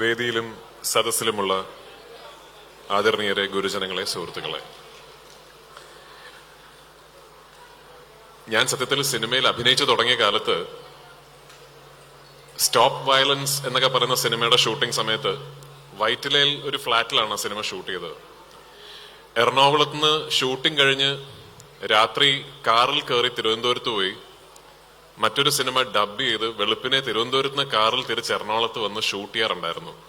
വേദിയിലും സദസ്സിലുമുള്ള ആദരണീയരെ ഗുരുജനങ്ങളെ സുഹൃത്തുക്കളെ. ഞാൻ സത്യത്തിൽ സിനിമയിൽ അഭിനയിച്ചു തുടങ്ങിയ കാലത്ത് സ്റ്റോപ്പ് വയലൻസ് എന്നൊക്കെ പറയുന്ന സിനിമയുടെ ഷൂട്ടിംഗ് സമയത്ത് വൈറ്റിലയിൽ ഒരു ഫ്ലാറ്റിലാണ് സിനിമ ഷൂട്ട് ചെയ്തത്. എറണാകുളത്ത് നിന്ന് ഷൂട്ടിംഗ് കഴിഞ്ഞ് രാത്രി കാറിൽ കയറി തിരുവനന്തപുരത്ത് പോയി. മറ്റൊരു സിനിമ ഡബ് ചെയ്ത് വെളുപ്പിനെ തിരുവനന്തപുരത്ത് നിന്ന് കാറിൽ തിരിച്ച് എറണാകുളത്ത് വന്ന് ഷൂട്ട് ചെയ്യാറുണ്ടായിരുന്നു.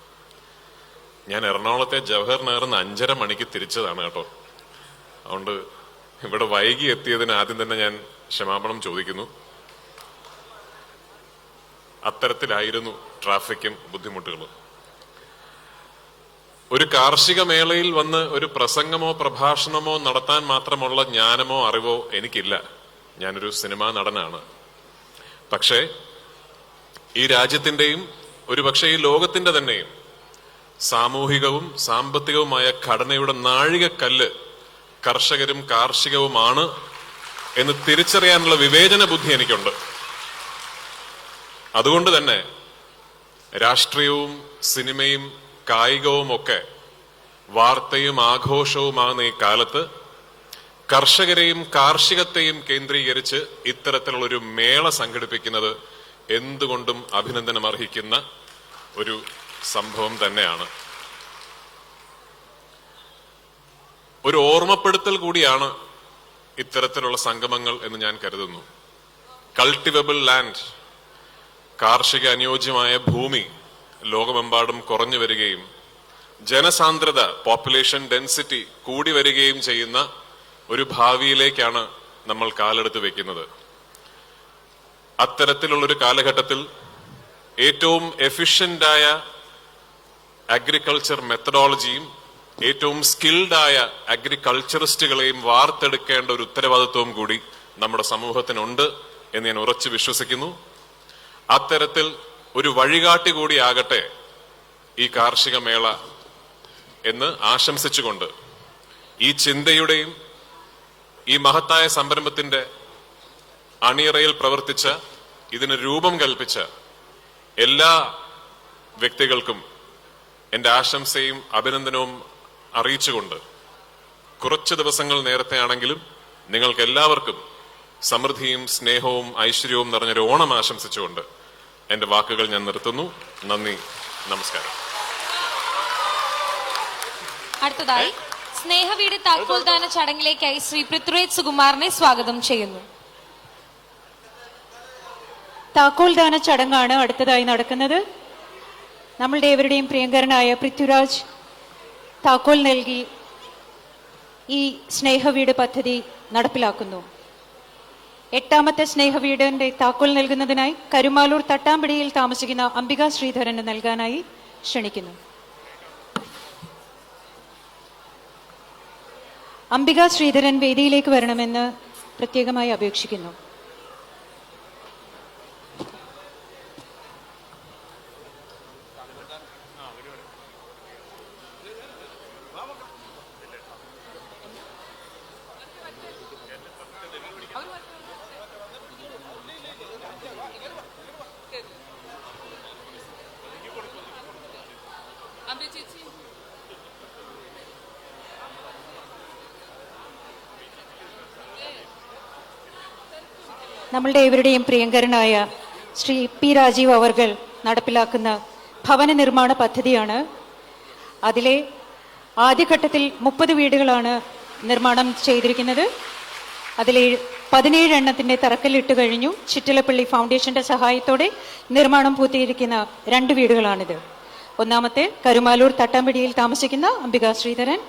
ഞാൻ എറണാകുളത്തെ ജവഹർ നഗറിൽ അഞ്ചര മണിക്ക് തിരിച്ചതാണ് കേട്ടോ. അതുകൊണ്ട് ഇവിടെ വൈകി എത്തിയതിന് ആദ്യം തന്നെ ഞാൻ ക്ഷമാപണം ചോദിക്കുന്നു. അത്തരത്തിലായിരുന്നു ട്രാഫിക്കും ബുദ്ധിമുട്ടുകളും. ഒരു കാർഷിക മേളയിൽ വന്ന് ഒരു പ്രസംഗമോ പ്രഭാഷണമോ നടത്താൻ മാത്രമുള്ള ജ്ഞാനമോ അറിവോ എനിക്കില്ല. ഞാനൊരു സിനിമാ നടനാണ്. പക്ഷേ ഈ രാജ്യത്തിന്റെയും ഒരുപക്ഷെ ഈ ലോകത്തിന്റെ തന്നെയും സാമൂഹികവും സാമ്പത്തികവുമായ ഘടനയുടെ നാഴികക്കല്ല് കർഷകരും കാർഷികവുമാണ് എന്ന് തിരിച്ചറിയാനുള്ള വിവേചന ബുദ്ധി എനിക്കുണ്ട്. അതുകൊണ്ട് തന്നെ രാഷ്ട്രീയവും സിനിമയും കായികവും ഒക്കെ വാർത്തയും ആഘോഷവുമാകുന്ന ഈ കാലത്ത് കർഷകരെയും കാർഷികത്തെയും കേന്ദ്രീകരിച്ച് ഇത്തരത്തിലുള്ള ഒരു മേള സംഘടിപ്പിക്കുന്നത് എന്തുകൊണ്ടും അഭിനന്ദനം അർഹിക്കുന്ന ഒരു സംഭവം തന്നെയാണ്. ഒരു ഓർമ്മപ്പെടുത്തൽ കൂടിയാണ് ഇത്തരത്തിലുള്ള സംഗമങ്ങൾ എന്ന് ഞാൻ കരുതുന്നു. കൾട്ടിവബിൾ ലാൻഡ് കാർഷിക അനുയോജ്യമായ ഭൂമി ലോകമെമ്പാടും കുറഞ്ഞു വരികയും ജനസാന്ദ്രത പോപ്പുലേഷൻ ഡെൻസിറ്റി കൂടി വരികയും ചെയ്യുന്ന ഒരു ഭാവിയിലേക്കാണ് നമ്മൾ കാലെടുത്ത് വെക്കുന്നത്. അത്തരത്തിലുള്ളൊരു കാലഘട്ടത്തിൽ ഏറ്റവും എഫിഷ്യന്റായ അഗ്രികൾച്ചർ മെത്തഡോളജിയും ഏറ്റവും സ്കിൽഡായ അഗ്രികൾച്ചറിസ്റ്റുകളെയും വാർത്തെടുക്കേണ്ട ഒരു ഉത്തരവാദിത്വവും കൂടി നമ്മുടെ സമൂഹത്തിനുണ്ട് എന്ന് ഞാൻ ഉറച്ചു വിശ്വസിക്കുന്നു. അത്തരത്തിൽ ഒരു വഴികാട്ടി കൂടിയാകട്ടെ ഈ കാർഷിക മേള എന്ന് ആശംസിച്ചുകൊണ്ട് ഈ ചിന്തയുടെയും ഈ മഹത്തായ സംരംഭത്തിന്റെ അണിയറയിൽ പ്രവർത്തിച്ച് ഇതിന് രൂപം കൽപ്പിച്ച എല്ലാ വ്യക്തികൾക്കും എന്റെ ആശംസയും അഭിനന്ദനവും അറിയിച്ചുകൊണ്ട് കുറച്ച് ദിവസങ്ങൾ നേരത്തെ ആണെങ്കിലും നിങ്ങൾക്ക് എല്ലാവർക്കും സമൃദ്ധിയും സ്നേഹവും ഐശ്വര്യവും നിറഞ്ഞൊരു ഓണം ആശംസിച്ചുകൊണ്ട് എന്റെ വാക്കുകൾ ഞാൻ നിർത്തുന്നു. നന്ദി. നമസ്കാരം. അടുത്തതായി സ്നേഹവീട് താക്കോൽദാന ചടങ്ങിലേക്കായി ശ്രീ പൃഥ്വിരാജ് സുകുമാറിനെ സ്വാഗതം ചെയ്യുന്നു. താക്കോൽദാന ചടങ്ങാണ് അടുത്തതായി നടക്കുന്നത്. നമ്മളുടെ ഏവരുടെയും പ്രിയങ്കരനായ പൃഥ്വിരാജ് താക്കോൽ നൽകി ഈ സ്നേഹവീട് പദ്ധതി നടപ്പിലാക്കുന്നു. എട്ടാമത്തെ സ്നേഹവീടിന്റെ താക്കോൽ നൽകുന്നതിനായി കരുമാലൂർ തട്ടാമ്പിടിയിൽ താമസിക്കുന്ന അംബിക ശ്രീധരന് നൽകാനായി ക്ഷണിക്കുന്നു. അംബിക ശ്രീധരൻ വേദിയിലേക്ക് വരണമെന്ന് പ്രത്യേകമായി അപേക്ഷിക്കുന്നു. നമ്മളുടെ ഇവരുടെയും പ്രിയങ്കരനായ ശ്രീ പി രാജീവ് അവർകൾ നടപ്പിലാക്കുന്ന ഭവന നിർമ്മാണ പദ്ധതിയാണ്. അതിലെ ആദ്യഘട്ടത്തിൽ മുപ്പത് വീടുകളാണ് നിർമ്മാണം ചെയ്തിരിക്കുന്നത്. അതിലെ പതിനേഴ് എണ്ണത്തിന്റെ തറക്കല്ലിട്ട് കഴിഞ്ഞു. ചിറ്റലപ്പള്ളി ഫൗണ്ടേഷന്റെ സഹായത്തോടെ നിർമ്മാണം പൂർത്തീകരിക്കുന്ന രണ്ട് വീടുകളാണിത്. ഒന്നാമത്തെ കരുമാലൂർ തട്ടാമ്പിടിയിൽ താമസിക്കുന്ന അംബിക ശ്രീധരൻ.